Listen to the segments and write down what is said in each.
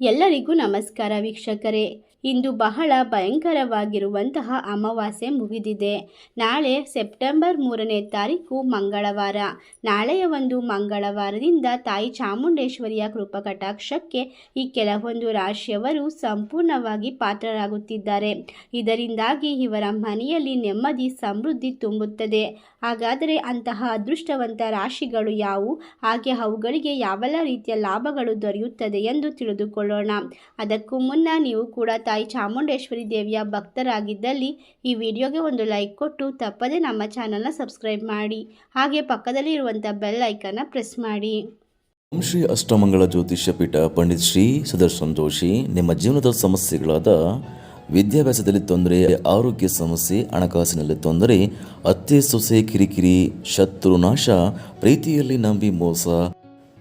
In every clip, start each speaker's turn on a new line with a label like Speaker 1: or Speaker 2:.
Speaker 1: ಎಲ್ಲರಿಗೂ ನಮಸ್ಕಾರ ವೀಕ್ಷಕರೇ. ಇಂದು ಬಹಳ ಭಯಂಕರವಾಗಿರುವಂತಹ ಅಮಾವಾಸ್ಯೆ ಮುಗಿದಿದೆ. ನಾಳೆ ಸೆಪ್ಟೆಂಬರ್ ಮೂರನೇ ತಾರೀಕು ಮಂಗಳವಾರ. ನಾಳೆಯ ಒಂದು ಮಂಗಳವಾರದಿಂದ ತಾಯಿ ಚಾಮುಂಡೇಶ್ವರಿಯ ಕೃಪಕಟಾಕ್ಷಕ್ಕೆ ಈ ಕೆಲವೊಂದು ರಾಶಿಯವರು ಸಂಪೂರ್ಣವಾಗಿ ಪಾತ್ರರಾಗುತ್ತಿದ್ದಾರೆ. ಇದರಿಂದಾಗಿ ಇವರ ಮನೆಯಲ್ಲಿ ನೆಮ್ಮದಿ, ಸಮೃದ್ಧಿ ತುಂಬುತ್ತದೆ. ಹಾಗಾದರೆ ಅಂತಹ ಅದೃಷ್ಟವಂತ ರಾಶಿಗಳು ಯಾವುವು? ಹಾಗೆ ಅವುಗಳಿಗೆ ಯಾವೆಲ್ಲ ರೀತಿಯ ಲಾಭಗಳು ದೊರೆಯುತ್ತದೆ ಎಂದು ತಿಳಿದುಕೊಳ್ಳೋಣ. ಅದಕ್ಕೂ ಮುನ್ನ ನೀವು ಕೂಡ ತಾಯಿ ಚಾಮುಂಡೇಶ್ವರಿ ದೇವಿಯ ಭಕ್ತರಾಗಿದ್ದಲ್ಲಿ ಈ ವಿಡಿಯೋಗೆ ಒಂದು ಲೈಕ್ ಕೊಟ್ಟು ತಪ್ಪದೆ ನಮ್ಮ ಚಾನಲ್ನ ಸಬ್ಸ್ಕ್ರೈಬ್ ಮಾಡಿ. ಹಾಗೆ ಪಕ್ಕದಲ್ಲಿ ಇರುವಂಥ ಬೆಲ್ ಐಕನ್ನ ಪ್ರೆಸ್ ಮಾಡಿ.
Speaker 2: ಓಂ ಶ್ರೀ ಅಷ್ಟಮಂಗಳ ಜ್ಯೋತಿಷ್ಯ ಪೀಠ ಪಂಡಿತ್ ಶ್ರೀ ಸುದರ್ಶನ್ ಜೋಶಿ ನಿಮ್ಮ ಜೀವನದ ಸಮಸ್ಯೆಗಳಾದ ವಿದ್ಯಾಭ್ಯಾಸದಲ್ಲಿ ತೊಂದರೆ, ಆರೋಗ್ಯ ಸಮಸ್ಯೆ, ಹಣಕಾಸಿನಲ್ಲಿ ತೊಂದರೆ, ಅತ್ತೆ ಸೊಸೆ ಕಿರಿಕಿರಿ, ಶತ್ರು ನಾಶ, ಪ್ರೀತಿಯಲ್ಲಿ ನಂಬಿ ಮೋಸ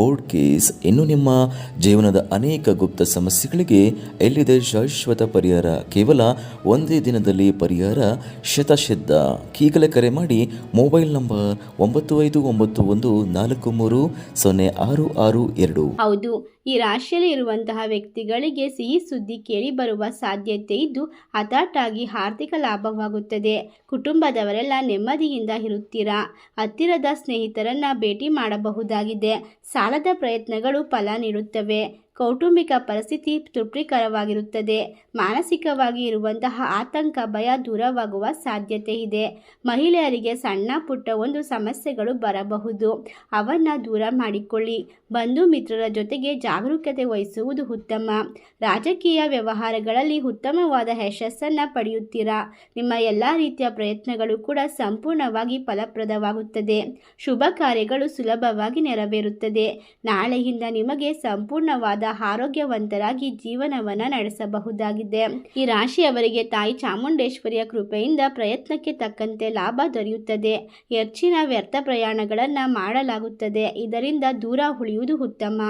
Speaker 2: ಕೋರ್ಟ್ ಕೇಸ್, ಇನ್ನು ನಿಮ್ಮ ಜೀವನದ ಅನೇಕ ಗುಪ್ತ ಸಮಸ್ಯೆಗಳಿಗೆ ಎಲ್ಲಿದೆ ಶಾಶ್ವತ ಪರಿಹಾರ? ಕೇವಲ ಒಂದೇ ದಿನದಲ್ಲಿ ಪರಿಹಾರ? ಶತಸಿದ್ಧ ಈಗಲೇ ಕರೆ ಮಾಡಿ ಮೊಬೈಲ್ ನಂಬರ್ ಒಂಬತ್ತು ಐದು ಒಂಬತ್ತು ಒಂದು ನಾಲ್ಕು ಮೂರು ಸೊನ್ನೆ ಆರು ಆರು ಎರಡು.
Speaker 1: ಹೌದು. ಈ ರಾಶಿಯಲ್ಲಿ ಇರುವಂತಹ ವ್ಯಕ್ತಿಗಳಿಗೆ ಸಿಹಿ ಸುದ್ದಿ ಕೇಳಿ ಬರುವ ಸಾಧ್ಯತೆ ಇದ್ದು ಹತಾಟಾಗಿ ಆರ್ಥಿಕ ಲಾಭವಾಗುತ್ತದೆ. ಕುಟುಂಬದವರೆಲ್ಲ ನೆಮ್ಮದಿಯಿಂದ ಇರುತ್ತೀರಾ? ಹತ್ತಿರದ ಸ್ನೇಹಿತರನ್ನ ಭೇಟಿ ಮಾಡಬಹುದಾಗಿದೆ. ಸಾಲದ ಪ್ರಯತ್ನಗಳು ಫಲ ನೀಡುತ್ತವೆ. ಕೌಟುಂಬಿಕ ಪರಿಸ್ಥಿತಿ ತೃಪ್ತಿಕರವಾಗಿರುತ್ತದೆ. ಮಾನಸಿಕವಾಗಿ ಇರುವಂತಹ ಆತಂಕ, ಭಯ ದೂರವಾಗುವ ಸಾಧ್ಯತೆ ಇದೆ. ಮಹಿಳೆಯರಿಗೆ ಸಣ್ಣ ಪುಟ್ಟ ಒಂದು ಸಮಸ್ಯೆಗಳು ಬರಬಹುದು. ಅವನ್ನ ದೂರ ಮಾಡಿಕೊಳ್ಳಿ. ಬಂಧು ಮಿತ್ರರ ಜೊತೆಗೆ ಜಾಗರೂಕತೆ ವಹಿಸುವುದು ಉತ್ತಮ. ರಾಜಕೀಯ ವ್ಯವಹಾರಗಳಲ್ಲಿ ಉತ್ತಮವಾದ ಯಶಸ್ಸನ್ನು ಪಡೆಯುತ್ತೀರಾ? ನಿಮ್ಮ ಎಲ್ಲ ರೀತಿಯ ಪ್ರಯತ್ನಗಳು ಕೂಡ ಸಂಪೂರ್ಣವಾಗಿ ಫಲಪ್ರದವಾಗುತ್ತದೆ. ಶುಭ ಕಾರ್ಯಗಳು ಸುಲಭವಾಗಿ ನೆರವೇರುತ್ತದೆ. ನಾಳೆಯಿಂದ ನಿಮಗೆ ಸಂಪೂರ್ಣವಾದ ಆರೋಗ್ಯವಂತರಾಗಿ ಜೀವನವನ್ನ ನಡೆಸಬಹುದಾಗಿದೆ. ಈ ರಾಶಿಯವರಿಗೆ ತಾಯಿ ಚಾಮುಂಡೇಶ್ವರಿಯ ಕೃಪೆಯಿಂದ ಪ್ರಯತ್ನಕ್ಕೆ ತಕ್ಕಂತೆ ಲಾಭ ದೊರೆಯುತ್ತದೆ. ಹೆಚ್ಚಿನ ವ್ಯರ್ಥ ಪ್ರಯಾಣಗಳನ್ನು ಮಾಡಲಾಗುತ್ತದೆ. ಇದರಿಂದ ದೂರ ಉಳಿಯುವುದು ಉತ್ತಮ.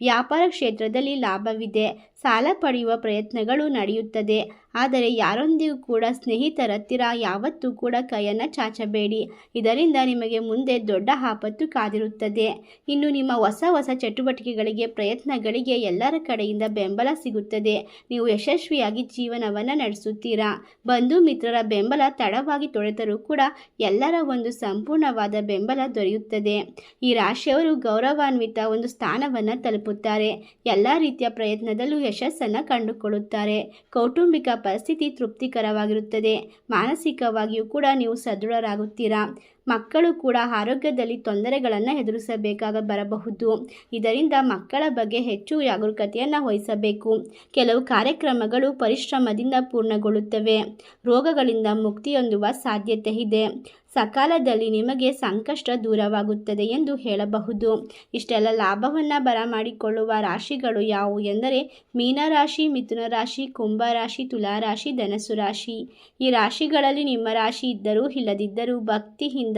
Speaker 1: ವ್ಯಾಪಾರ ಕ್ಷೇತ್ರದಲ್ಲಿ ಲಾಭವಿದೆ. ಸಾಲ ಪಡೆಯುವ ಪ್ರಯತ್ನಗಳು ನಡೆಯುತ್ತದೆ. ಆದರೆ ಯಾರೊಂದಿಗೂ ಕೂಡ ಸ್ನೇಹಿತರ ಹತ್ತಿರ ಯಾವತ್ತೂ ಕೂಡ ಕೈಯನ್ನು ಚಾಚಬೇಡಿ. ಇದರಿಂದ ನಿಮಗೆ ಮುಂದೆ ದೊಡ್ಡ ಆಪತ್ತು ಕಾದಿರುತ್ತದೆ. ಇನ್ನು ನಿಮ್ಮ ಹೊಸ ಹೊಸ ಚಟುವಟಿಕೆಗಳಿಗೆ, ಪ್ರಯತ್ನಗಳಿಗೆ ಎಲ್ಲರ ಕಡೆಯಿಂದ ಬೆಂಬಲ ಸಿಗುತ್ತದೆ. ನೀವು ಯಶಸ್ವಿಯಾಗಿ ಜೀವನವನ್ನು ನಡೆಸುತ್ತೀರಾ? ಬಂಧು ಮಿತ್ರರ ಬೆಂಬಲ ತಡವಾಗಿ ತೊಳೆದರೂ ಕೂಡ ಎಲ್ಲರ ಒಂದು ಸಂಪೂರ್ಣವಾದ ಬೆಂಬಲ ದೊರೆಯುತ್ತದೆ. ಈ ರಾಶಿಯವರು ಗೌರವಾನ್ವಿತ ಒಂದು ಸ್ಥಾನವನ್ನು ತಲುಪುತ್ತಾರೆ. ಎಲ್ಲ ರೀತಿಯ ಪ್ರಯತ್ನದಲ್ಲೂ ಯಶಸ್ಸನ್ನು ಕಂಡುಕೊಳ್ಳುತ್ತಾರೆ. ಕೌಟುಂಬಿಕ ಪರಿಸ್ಥಿತಿ ತೃಪ್ತಿಕರವಾಗಿರುತ್ತದೆ. ಮಾನಸಿಕವಾಗಿಯೂ ಕೂಡ ನೀವು ಸದೃಢರಾಗುತ್ತೀರಾ? ಮಕ್ಕಳು ಕೂಡ ಆರೋಗ್ಯದಲ್ಲಿ ತೊಂದರೆಗಳನ್ನು ಎದುರಿಸಬೇಕಾಗ ಬರಬಹುದು. ಇದರಿಂದ ಮಕ್ಕಳ ಬಗ್ಗೆ ಹೆಚ್ಚು ಜಾಗರೂಕತೆಯನ್ನು ವಹಿಸಬೇಕು. ಕೆಲವು ಕಾರ್ಯಕ್ರಮಗಳು ಪರಿಶ್ರಮದಿಂದ ಪೂರ್ಣಗೊಳ್ಳುತ್ತವೆ. ರೋಗಗಳಿಂದ ಮುಕ್ತಿ ಹೊಂದುವ ಸಾಧ್ಯತೆ ಇದೆ. ಸಕಾಲದಲ್ಲಿ ನಿಮಗೆ ಸಂಕಷ್ಟ ದೂರವಾಗುತ್ತದೆ ಎಂದು ಹೇಳಬಹುದು. ಇಷ್ಟೆಲ್ಲ ಲಾಭವನ್ನು ಬರಮಾಡಿಕೊಳ್ಳುವ ರಾಶಿಗಳು ಯಾವುವು ಎಂದರೆ ಮೀನರಾಶಿ, ಮಿಥುನ ರಾಶಿ, ಕುಂಭ ರಾಶಿ ತುಲಾರಾಶಿ ಧನಸು ರಾಶಿ. ಈ ರಾಶಿಗಳಲ್ಲಿ ನಿಮ್ಮ ರಾಶಿ ಇದ್ದರೂ ಇಲ್ಲದಿದ್ದರೂ ಭಕ್ತಿಯಿಂದ